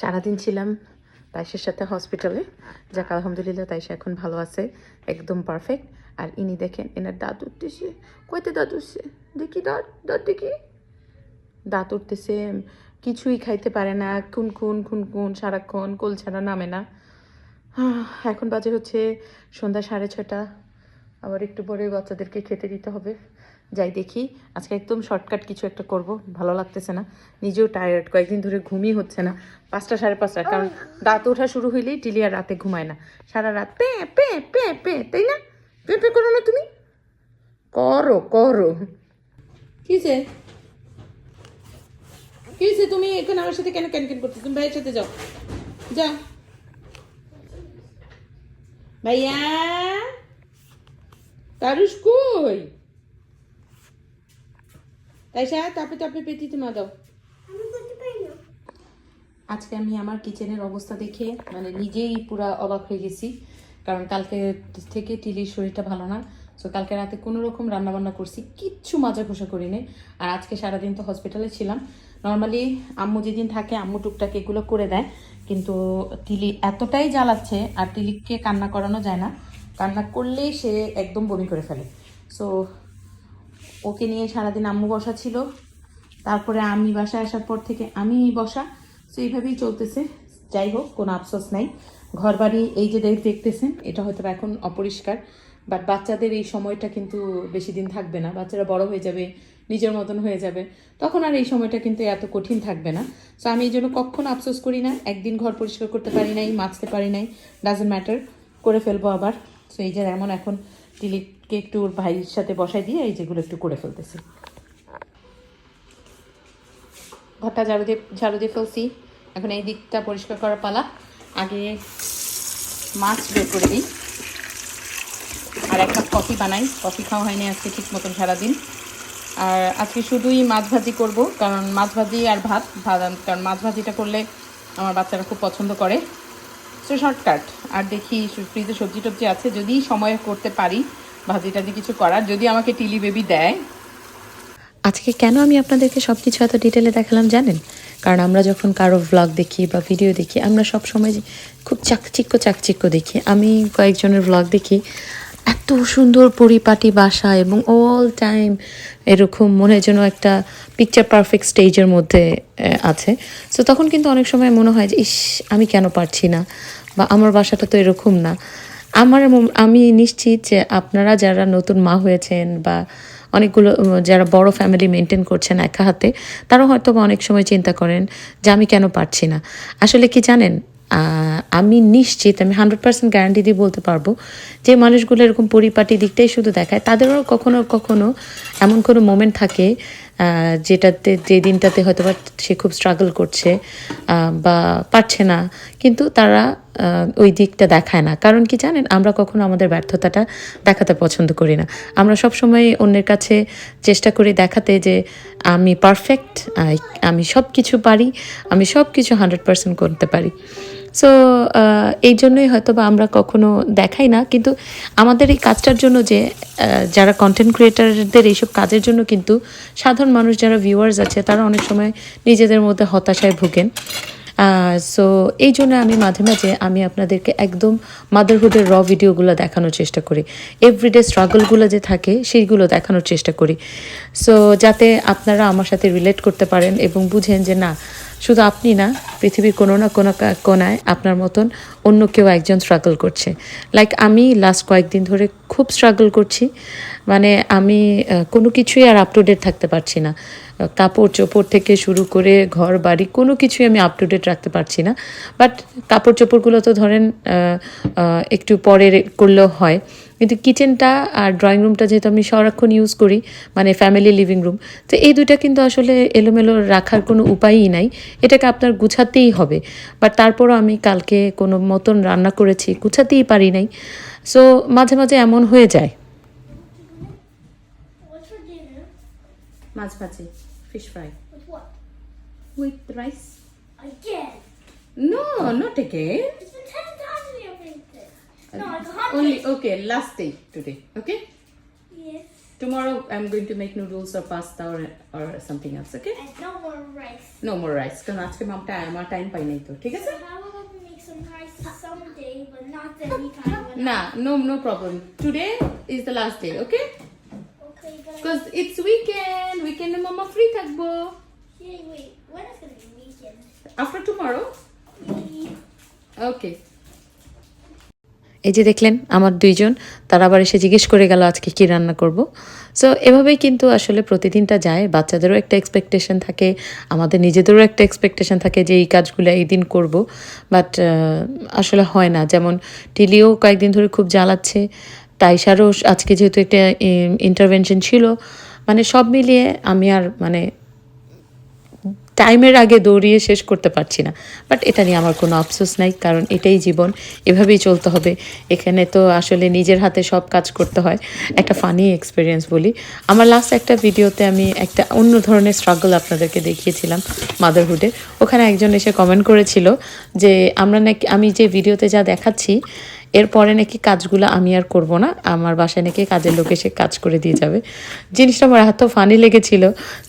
সারাদিন ছিলাম তাইশের সাথে হসপিটালে যাক, আলহামদুলিল্লাহ তাইশা এখন ভালো আছে, একদম পারফেক্ট আর ইনি দেখেন, এনার দাঁত উঠতেছে। কয়তে দাঁত উঠছে? দেখি দাঁত দাঁত দেখি। দাঁত উঠতেছে, কিছুই খাইতে পারে না। খুন খুন খুন খুন, সারাক্ষণ কোল ছাড়া নামে না। এখন বাজে হচ্ছে সন্ধ্যা সাড়ে ছটা আবার একটু পরে বাচ্চাদেরকে খেতে দিতে হবে। যাই দেখি। আজকে একদম শর্টকাট কিছু একটা করব, ভালো লাগতেছে না। নিজেও টায়ার্ড কয়েকদিন ধরে ঘুমই হচ্ছে না। পাঁচটা সাড়ে পাঁচটা, কারণ দাঁত ওঠা শুরু হইলেই টিলিয়া রাতে ঘুমায় না। সারা রাত পে পে পে পে, তাই না? পে পে করো না তুমি। করো করো। কিসে কিসে তুমি? এখানে আমার সাথে কেন ক্যানকেন করছ? তুমি ভাইয়ের সাথে যাও। যা। ভাইয়া? তারুষ কই? তাইসা তাপে তাপে পেটিতে মা দাও। আজকে আমি আমার কিচেনের অবস্থা দেখে মানে নিজেই পুরা অবাক হয়ে গেছি। কারণ কালকে থেকে টিলির শরীরটা ভালো না। তো কালকে রাতে কোনো রকম রান্না বান্না করছি কিচ্ছু মাজা ঘষা করিনি। আর আজকে সারাদিন তো হসপিটালে ছিলাম। নর্মালি আম্মু যেদিন থাকে আম্মু টুকটাক এগুলো করে দেয়। কিন্তু টিলি এতটাই জ্বালাচ্ছে আর টিলিকে কান্না করানো যায় না। কান্না করলেই সে একদম বমি করে ফেলে। সো ওকে নিয়ে সারাদিন আম্মু বসা ছিল। তারপরে আমি বাসায় আসার পর থেকে আমি বসা। তো এইভাবেই চলতেছে। যাই হোক, কোনো আফসোস নাই। ঘর বাড়ি এই যে দেখ- দেখতেছেন, এটা হয়তো এখন অপরিষ্কার। বাট বাচ্চাদের এই সময়টা কিন্তু বেশি দিন থাকবে না। বাচ্চারা বড় হয়ে যাবে, নিজের মতন হয়ে যাবে। তখন আর এই সময়টা কিন্তু এত কঠিন থাকবে না। সো আমি এই জন্য কখনো আফসোস করি না। একদিন ঘর পরিষ্কার করতে পারি নাই, মাজতে পারি নাই। ডাজেন্ট ম্যাটার করে ফেলব আবার। সো এই যে এমন এখন টিলিটকে একটু ওর ভাইয়ের সাথে বসাই দিয়ে এই যেগুলো একটু করে ফেলতেছি। ঘরটা ঝাড়ু দিয়ে ঝাড়ু দিয়ে ফেলছি। এখন এই দিকটা পরিষ্কার করার পালা। আগে মাছ বের করে দিই। আর এক কাপ কফি বানাই। কফি খাওয়া হয়নি আজকে ঠিক মতন সারাদিন। আর আজকে শুধুই মাছ ভাজি করব, কারণ মাছ ভাজি আর ভাত ভাত কারণ মাছ ভাজিটা করলে আমার বাচ্চারা খুব পছন্দ করে। সো শর্টকাট আর দেখি ফ্রিজে সবজি টবজি আছে, যদি সময় করতে পারি ভাজি টাজি কিছু করার। যদি আমাকে টিলি বেবি দেয়। আজকে কেন আমি আপনাদেরকে সব কিছু এত ডিটেলে দেখালাম জানেন? কারণ আমরা যখন কারও ভ্লগ দেখি বা ভিডিও দেখি, আমরা সব সময় খুব চাকচিক্য চাকচিক্য দেখি। আমি কয়েকজনের ভ্লগ দেখি এত সুন্দর পরিপাটি বাসা এবং অল টাইম এরকম মনে যেন একটা পিকচার পারফেক্ট স্টেজের মধ্যে আছে। সো তখন কিন্তু অনেক সময় মনে হয় যে, ইস, আমি কেন পারছি না? বা, আমার বাসাটা তো এরকম না। আমার আমি নিশ্চিত যে, আপনারা যারা নতুন মা হয়েছেন বা অনেকগুলো যারা বড় ফ্যামিলি মেনটেন করছেন একা হাতে, তারা হয়তো অনেক সময় চিন্তা করেন যে, আমি কেন পারছি না? আসলে কি জানেন আমি নিশ্চিত, আমি হান্ড্রেড পার্সেন্ট গ্যারান্টি দিয়ে বলতে পারব যে মানুষগুলো এরকম পরিপাটি দিকটাই শুধু দেখায়। তাদেরও কখনো কখনো এমন কোনো মোমেন্ট থাকে যেটাতে, যে দিনটাতে হয়তো বা সে খুব স্ট্রাগল করছে বা পারছে না। কিন্তু তারা ওই দিকটা দেখায় না। কারণ কি জানেন, আমরা কখনো আমাদের ব্যর্থতাটা দেখাতে পছন্দ করি না। আমরা সব সময় অন্যের কাছে চেষ্টা করি দেখাতে যে আমি পারফেক্ট আমি সব কিছু পারি, আমি সব কিছু হান্ড্রেড পার্সেন্ট করতে পারি। সো এই জন্যই হয়তো বা আমরা কখনো দেখাই না, কিন্তু আমাদের এই কাজটার জন্য যে যারা কন্টেন্ট ক্রিয়েটারদের এইসব কাজের জন্য কিন্তু সাধারণ মানুষ যারা ভিউয়ার্স আছে, তারা অনেক সময় নিজেদের মধ্যে হতাশায় ভোগেন। সো এই জন্য আমি মাঝে মাঝে আমি আপনাদেরকে একদম মাদারহুডের র ভিডিওগুলো দেখানোর চেষ্টা করি। এভরিডে স্ট্রাগলগুলো যে থাকে, সেইগুলো দেখানোর চেষ্টা করি। সো যাতে আপনারা আমার সাথে রিলেট করতে পারেন এবং বুঝেন যে, না শুধু আপনি না, পৃথিবীর কোনো না কোনো কোনায় আপনার মতন অন্য কেউ একজন স্ট্রাগল করছে। লাইক আমি লাস্ট কয়েকদিন ধরে খুব স্ট্রাগল করছি। মানে আমি কোনো কিছুই আর আপ টু ডেট থাকতে পারছি না। কাপড় চোপড় থেকে শুরু করে ঘর, বাড়ি, কোনো কিছুই আমি আপ টু ডেট রাখতে পারছি না। বাট কাপড় চোপড়গুলো তো ধরেন একটু পরে করলেও হয়। কিন্তু কিচেনটা আর ড্রয়িং রুমটা যেহেতু আমি সারাক্ষণ ইউজ করি মানে ফ্যামিলি লিভিং রুম তো এই দুইটা কিন্তু আসলে এলোমেলো রাখার কোনো উপায়ই নাই। এটাকে আপনার গুছাতেই হবে। বাট তারপরও আমি কালকে কোনো মতন রান্না করেছি গুছাতেই পারি নাই। সো মাঝে মাঝে এমন হয়ে যায়। মাছ ভাজি fish fry With rice Again. No not again It's only okay last day today okay Yes. tomorrow I'm going to make noodles or pasta or or something else. Okay? And no more rice. No more rice. কারণ আজকে মামটা আমার time পাই নাই তো ঠিক আছে So how about we make some rice someday, but not anytime? when না no no problem today is the last day okay Okay, but because it's weekend weekend এ মামা free থাকবো yeah, wait. When is gonna be weekend? after tomorrow okay এই যে দেখলেন আমার দুইজন, তারা আবার এসে জিজ্ঞেস করে গেল, আজকে কি রান্না করব? সো এভাবেই কিন্তু আসলে প্রতিদিনটা যায়। বাচ্চাদেরও একটা এক্সপেকটেশন থাকে, আমাদের নিজেদেরও একটা এক্সপেকটেশন থাকে যে, এই কাজগুলো এই দিন করব। বাট আসলে হয় না। যেমন টিলিও কয়েকদিন ধরে খুব জ্বালাচ্ছে তাইসারও আজকে যেহেতু একটা ইন্টারভেনশন ছিল মানে সব মিলিয়ে আমি আর মানে টাইমের আগে দৌড়িয়ে শেষ করতে পারছি না। বাট এটা নিয়ে আমার কোনো আফসোস নাই, কারণ এটাই জীবন। এভাবেই চলতে হবে। এখানে তো আসলে নিজের হাতে সব কাজ করতে হয়। একটা ফানি এক্সপিরিয়েন্স বলি। আমার লাস্ট একটা ভিডিওতে আমি একটা অন্য ধরনের স্ট্রাগল আপনাদেরকে দেখিয়েছিলাম মাদারহুডে ওখানে একজন এসে কমেন্ট করেছিল যে, আমরা নাকি, আমি যে ভিডিওতে যা দেখাচ্ছি এরপরে নাকি কাজগুলো আমি আর করব না। আমার বাসায় নাকি কাজের লোক এসে কাজ করে দিয়ে যাবে। জিনিসটা আমার এত ফানি লেগেছিল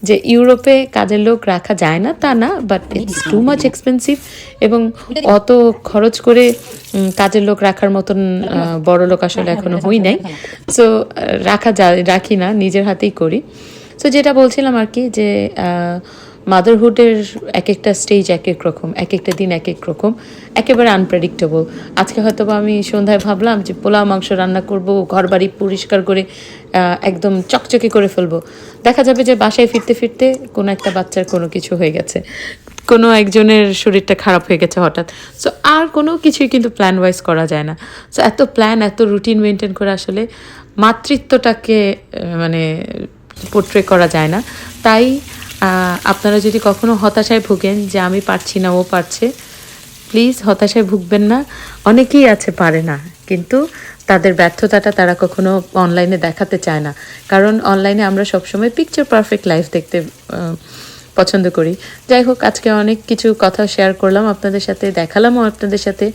যে ইউরোপে কাজের লোক রাখা যায় না, তা না but it's too much expensive এবং অত খরচ করে কাজের লোক রাখার মতন বড় লোক আসলে এখনও হই নাই। সো রাখা যায়, রাখি না, নিজের হাতেই করি। সো যেটা বলছিলাম আর কি যে মাদারহুডের এক একটা স্টেজ এক এক রকম এক একটা দিন এক এক রকম, একেবারে আনপ্রেডিক্টেবল আজকে হয়তো আমি সন্ধ্যায় ভাবলাম যে পোলাও, মাংস রান্না করব ঘর বাড়ি পরিষ্কার করে একদম চকচকে করে ফেলব। দেখা যাবে যে বাসায় ফিরতে ফিরতে কোনো একটা বাচ্চার কোনো কিছু হয়ে গেছে। কোনো একজনের শরীরটা খারাপ হয়ে গেছে হঠাৎ। সো আর কোনো কিছুই কিন্তু প্ল্যান ওয়াইজ করা যায় না। সো এত প্ল্যান এত রুটিন মেনটেন করে আসলে মাতৃত্বটাকে মানে পোট্রে করা যায় না। তাই আপনারা যদি কখনো হতাশায় ভুগেন যে আমি পারছি না, ও পারছে প্লিজ হতাশায় ভুগবেন না। অনেকেই আছে, পারে না, কিন্তু তাদের ব্যর্থতাটা তারা কখনো অনলাইনে দেখাতে চায় না। কারণ অনলাইনে আমরা সবসময় পিকচার পারফেক্ট লাইফ দেখতে পছন্দ করি। যাই হোক, আজকে অনেক কিছু কথা শেয়ার করলাম, আপনাদের সাথে দেখালামও আপনাদের সাথে।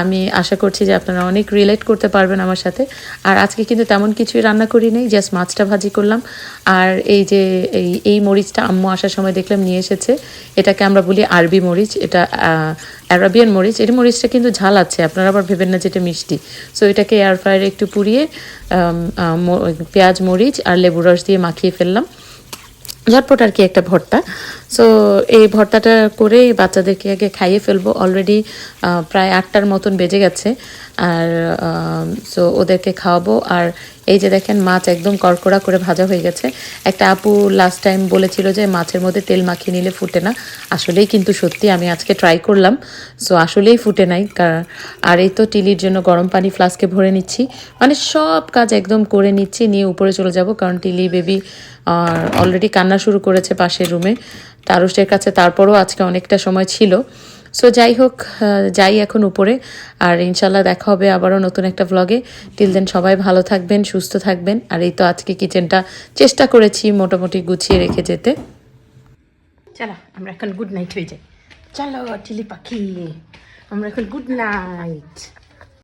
আমি আশা করছি যে আপনারা অনেক রিলেট করতে পারবেন আমার সাথে। আর আজকে কিন্তু তেমন কিছুই রান্না করি নেই জাস্ট মাছটা ভাজি করলাম। আর এই যে, এই এই মরিচটা আম্মু আসার সময় দেখলাম নিয়ে এসেছে। এটাকে আমরা বলি আরবি মরিচ, এটা অ্যারাবিয়ান মরিচ। এই মরিচটা কিন্তু ঝাল আছে, আপনারা আবার ভেবেন না যেটা মিষ্টি। সো এটাকে এয়ার ফ্রায়ারে একটু পুড়িয়ে পেঁয়াজ মরিচ আর লেবু রস দিয়ে মাখিয়ে ফেললাম। ঝটপট আর কি একটা ভর্তা। সো এই ভর্তাটা করে বাচ্চাদেরকে আগে খাইয়ে ফেলব। অলরেডি প্রায় আটটার মতন বেজে গেছে। আর সো ওদেরকে খাওয়াবো। আর এই যে দেখেন, মাছ একদম কড়কড়া করে ভাজা হয়ে গেছে। একটা আপু লাস্ট টাইম বলেছিল যে মাছের মধ্যে তেল মাখিয়ে নিলে ফুটে না। আসলেই কিন্তু সত্যি আমি আজকে ট্রাই করলাম। সো আসলেই ফুটে নাই। আর এই তো টিলির জন্য গরম পানি ফ্লাস্কে ভরে নিচ্ছি। মানে সব কাজ একদম করে নিচ্ছি, নিয়ে উপরে চলে যাব। কারণ টিলি বেবি অলরেডি কান্না শুরু করেছে পাশের রুমে তারুষ্টের কাছে তারপরও আজকে অনেকটা সময় ছিল। সো যাই হোক যাই এখন উপরে। আর ইনশাল্লাহ দেখা হবে আবারও নতুন একটা ব্লগে টিল দেন সবাই ভালো থাকবেন, সুস্থ থাকবেন। আর এই তো আজকে কিচেনটা চেষ্টা করেছি মোটামুটি গুছিয়ে রেখে যেতে। চলো, আমরা এখন গুড নাইট হয়ে যাই। চলো টিলি পাখি। আমরা এখন গুড নাইট